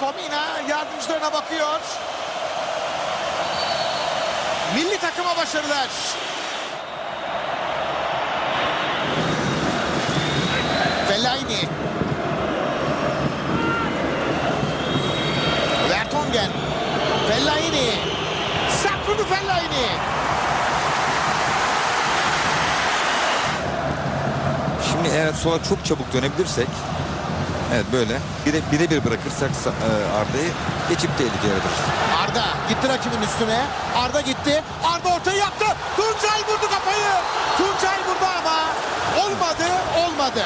Komina yardımcılarına bakıyor. Milli takıma başarılar. Fellaini. Vertonghen. Fellaini. Vurdu Fellaini. Şimdi eğer sola çok çabuk dönebilirsek Evet böyle bire, birebir bırakırsak e, Arda'yı geçip tehlike yaratırız. Arda gitti rakibin üstüne. Arda gitti. Arda ortayı yaptı. Tuncay vurdu kafayı. Tuncay vurdu ama olmadı, olmadı.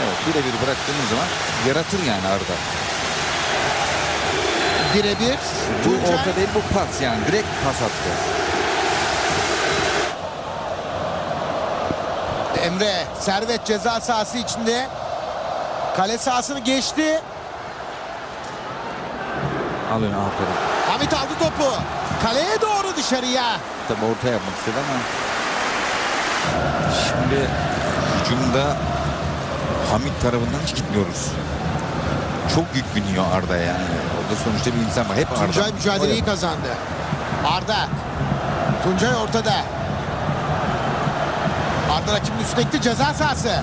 Evet birebir bıraktığımız zaman yaratır yani Arda. Birebir. Bu Tuncay orta değil bu pas yani direkt pas attı. Emre Servet ceza sahası içinde. Kale sahasını geçti. Al öne aferin. Hamit aldı topu. Kaleye doğru dışarıya. Tabii orta yapmak istedi ama şimdi hücumda Hamit tarafından hiç gitmiyoruz. Çok yük biniyor Arda yani. Orada sonuçta bir insan var. Hep Arda. Tuncay mücadeleyi kazandı. Arda. Tuncay ortada. Arda rakibin üstüne gitti ceza sahası.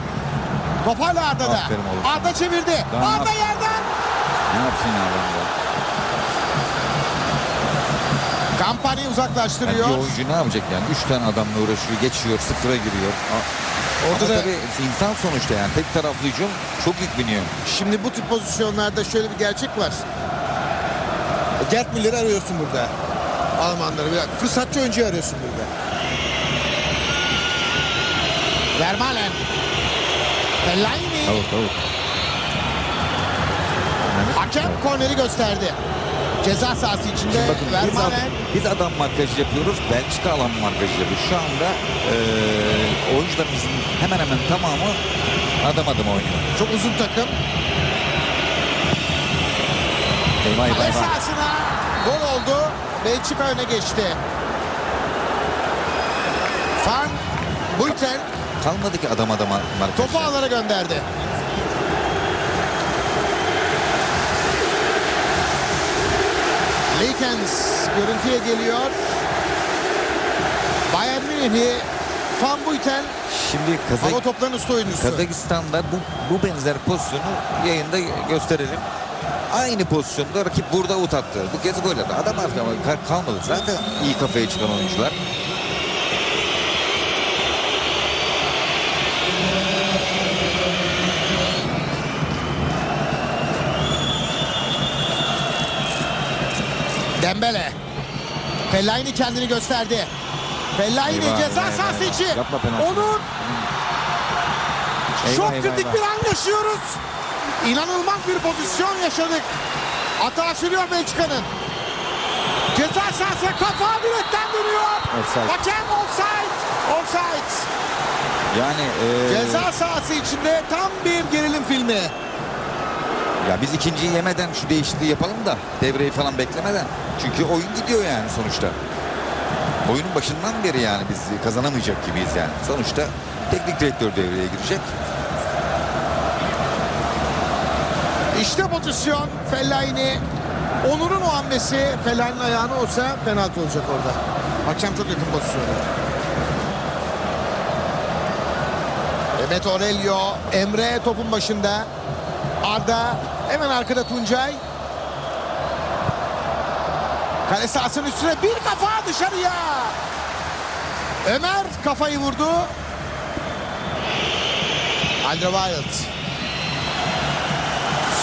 Top hala Arda'da. Aferin oğlum. Arda çevirdi. Daha Arda yap- yerden. Ne yapsın ya Arda? Kampanyayı Yani uzaklaştırıyor. bir oyuncu ne yapacak yani? Üç tane adamla uğraşıyor, geçiyor, sıfıra giriyor. Orada Ama da- tabii insan sonuçta yani tek taraflı hücum çok yük biniyor. Şimdi bu tip pozisyonlarda şöyle bir gerçek var. Gert Müller'i arıyorsun burada. Almanları bir dakika. Fırsatçı oyuncuyu arıyorsun burada. Vermaelen. Fellaini. Tavuk tavuk. Hakem korneri gösterdi. Ceza sahası içinde Şimdi bakın biz, ad- biz adam markajı yapıyoruz. Belçika alan markajı yapıyor. Şu anda eee oyuncularımızın hemen hemen tamamı adam adam oynuyor. Çok uzun takım. Eyvah eyvah Kale sahasına gol oldu. Belçika öne geçti. Van Buiten Kalmadı ki adam adam markajı. topu ağlara gönderdi. Leykens görüntüye geliyor. Bayern Münih'i Van Buiten Şimdi hava Kazak, toplarının üstü oyuncusu. Kazakistan'da bu, bu benzer pozisyonu yayında gösterelim. Aynı pozisyonda rakip burada ut attı. Bu kez gol attı. Adam artık ama kal- kalmadı. Zaten iyi kafaya çıkan oyuncular. Dembele. Fellaini kendini gösterdi. Fellaini Eyvah, ceza eyvah, sahası eyvah. içi. Yapma penaltı. Onun Eyvah, çok eyvah, kritik eyvah. bir an yaşıyoruz. İnanılmaz bir pozisyon yaşadık. Hata sürüyor Belçika'nın. Ceza sahasına kafa direkten dönüyor. Offside. Hakem offside. Offside. Yani eee, Ceza sahası içinde tam bir gerilim filmi. Ya biz ikinciyi yemeden şu değişikliği yapalım da devreyi falan beklemeden. Çünkü oyun gidiyor yani sonuçta. Oyunun başından beri yani biz kazanamayacak gibiyiz yani. Sonuçta teknik direktör devreye girecek. İşte pozisyon Fellaini. Onur'un o hamlesi Fellaini'nin ayağına olsa penaltı olacak orada. Hakem çok yakın pozisyona. Mehmet Aurelio, Emre topun başında. Arda hemen arkada Tuncay. Kale sahasının üstüne bir kafa dışarıya. Ömer kafayı vurdu. Alderweireld.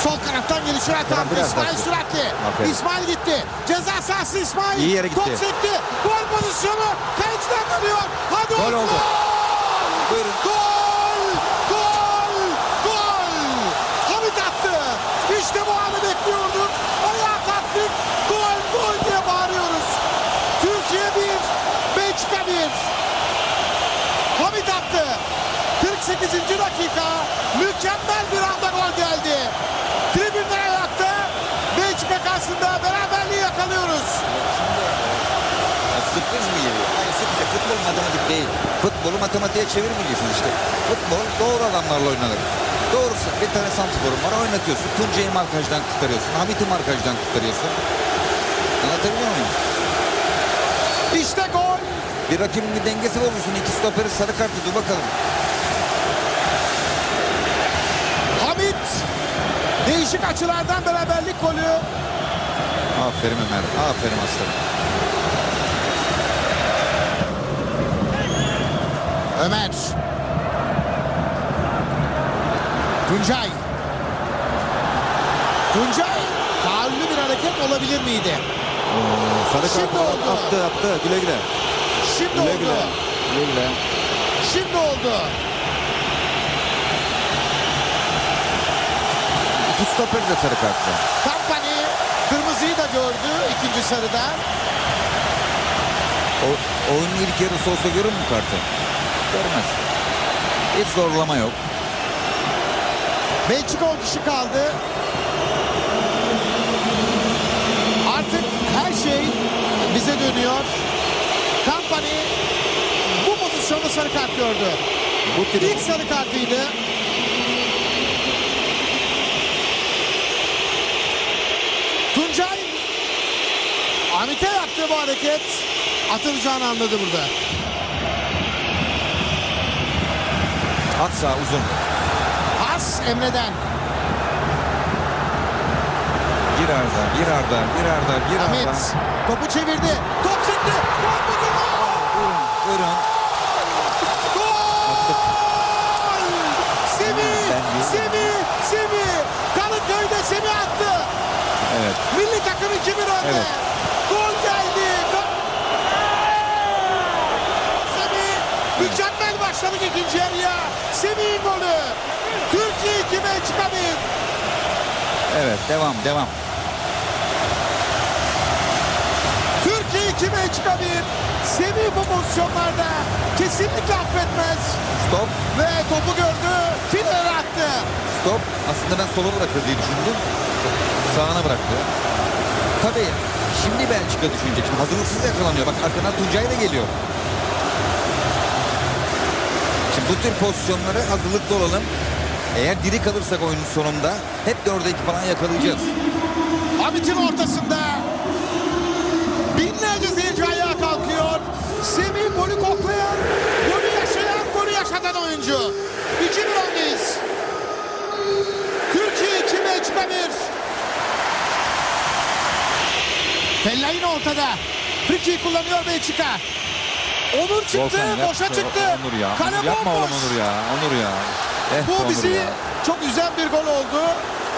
Sol kanattan gelişiyor Tamam, Atan. İsmail süratli. Aferin. İsmail gitti. Ceza sahası İsmail. İyi yere gitti. Top sekti. Gol pozisyonu. Kaleciden dönüyor. Hadi Gol oldu. Buyurun. Gol! Gol! Gol! Hamit attı. İşte bu anı bekliyorduk. Ayağa kalktık. Gol! Gol diye bağırıyoruz. Türkiye 1, Belçika 1. Hamit attı. 48. dakika. Mükemmel bir anda gol geldi. Tribünler ayakta. Belçika karşısında beraberliği yakalıyoruz. Ya sürpriz mi geliyor? Hayır sürpriz. Futbol matematik değil. Futbolu matematiğe çevirmeyeceksiniz işte. Futbol doğru adamlarla oynanır. Doğrusu bir tane santiforun var oynatıyorsun. Tuncay'ı markajdan kurtarıyorsun. Hamit'i markajdan kurtarıyorsun. Anlatabiliyor muyum? İşte gol. Bir rakibin bir dengesi olursun. İki stoperi sarı kartı dur bakalım. Hamit. Değişik açılardan beraberlik golü. Aferin Ömer. Aferin aslanım. Ömer. Tuncay. Tuncay. Faullü bir hareket olabilir miydi? Sarı Şimdi kartı oldu. attı attı. Güle güle. Şimdi Güle oldu. güle. Güle güle. Şimdi oldu. İki stoper de sarı kartı. Kampani kırmızıyı da gördü ikinci sarıda. O, oyunun ilk yarısı olsa görür mü kartı? Görmez. Hiç zorlama yok. Belçika 10 kişi kaldı. Artık her şey bize dönüyor. Kampani bu pozisyonda sarı kart gördü. Bu İlk sarı kartıydı. Tuncay Hamit'e yaptığı bu hareket atılacağını anladı burada. At sağ uzun. Pas Emre'den. Gir Arda, gir Arda, gir Arda, gir Arda. Hamit topu çevirdi. Top sekti. Gol bozuldu. Buyurun, buyurun. Gol! Diyorum. Semih! Semih! Kalıköy'de Semih attı. Evet. Milli takım 2-1 önde. Evet. Gol geldi. Ka- Semih mükemmel başladık ikinci yarıya. Semih'in golü. Türkiye 2 Belçika 1. Evet, devam, devam. Türkiye 2 Belçika 1. Semih bu pozisyonlarda kesinlikle affetmez. Stop, Ve topu gördü. Filere attı. stop. Aslında ben sola bırakır diye düşündüm. Sağına bıraktı. Tabii şimdi Belçika düşünecek. Şimdi hazırlıksız yakalanıyor. Bak arkadan Tuncay da geliyor. Şimdi bu tür pozisyonları hazırlıklı olalım. Eğer diri kalırsak oyunun sonunda hep dörde iki falan yakalayacağız. Hamit'in ortasında binlerce seyirci ayağa kalkıyor. Semih golü koklayan, golü yaşayan, golü yaşatan oyuncu. 2-1 öndeyiz. Türkiye 2 Belçika 1. Fellaini ortada. Friki kullanıyor Belçika. Onur çıktı, Volkan, boşa çıktı. Onur ya. Kale Onur, yapma bomboş. oğlum Onur ya. Onur ya. Eh Bu Onur bizi ya. çok üzen bir gol oldu.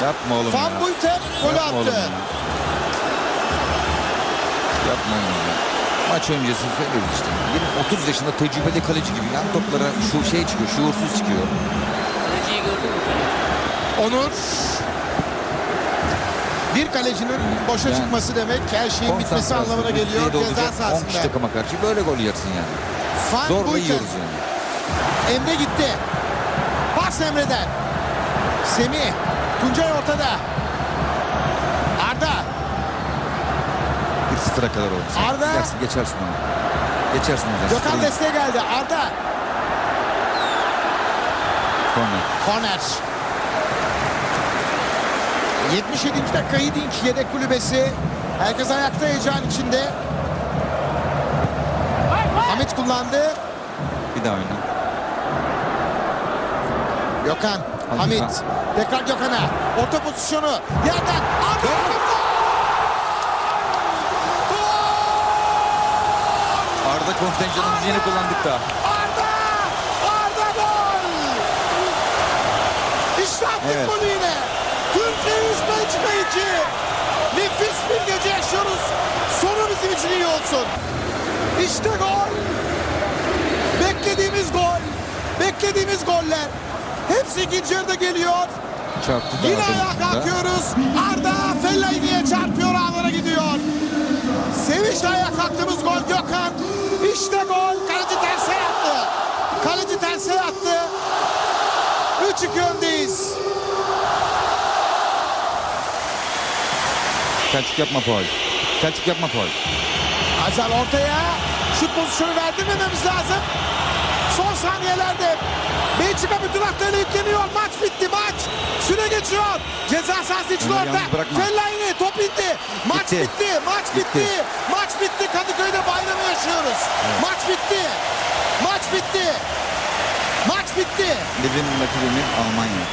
Yapma oğlum Van ya. Buiten golü oğlum attı. ya. Yapma oğlum ya. Maç öncesi söylüyoruz işte. Benim 30 yaşında tecrübeli kaleci gibi yan toplara şu şey çıkıyor, şuursuz çıkıyor. Kaleciyi gördün mü? Onur bir kalecinin boşa Yani çıkması demek her şeyin bitmesi anlamına geliyor üstüne ceza dolacak 10 kişi sahasında. takıma karşı böyle gol yersin yani. Van Zorla yiyoruz yani. Emre gitti. Pas Emre'den. Semih. Tuncay ortada. Arda. 1-0'a kadar oldu. Arda. Geçersin, geçersin onu. Geçersin onu. Gökhan desteğe geldi. Arda. korner. Korner. 77. dakika Hidink yedek kulübesi. Herkes ayakta heyecan içinde. Hamit kullandı. Bir daha oyna. Gökhan, Hamit. Tekrar Gökhan'a. Orta pozisyonu. Yerden. Gol! Arda kontenjanımızı yeni kullandık da. Arda! Arda gol! İşte attık Evet. golü yine. Türkiye 3 Belçika 2. Nefis bir gece yaşıyoruz. Sonu bizim için iyi olsun. İşte gol. Beklediğimiz gol. Beklediğimiz goller. Hepsi ikinci yarıda geliyor. Çarptı Yine ayağa kalkıyoruz. Arda Fellaini'ye çarpıyor ağlara gidiyor. Sevinçle ayağa kalktığımız gol Gökhan. İşte gol. Kaleci terse yattı. Kaleci terse yattı. 3-2 öndeyiz. Selçuk yapma faul. Selçuk yapma faul. Azal ortaya. Şut pozisyonu verdirmememiz lazım. Son saniyelerde Belçika bütün hatlarıyla yükleniyor. Maç bitti maç. Süre geçiyor. Ceza sahası için orta. Fellaini top indi. Maç bitti. Bitti. Maç bitti. Bitti. Maç bitti. Kadıköy'de bayramı yaşıyoruz. Maç bitti. Maç bitti. Maç bitti. Bizim rakibimiz Almanya.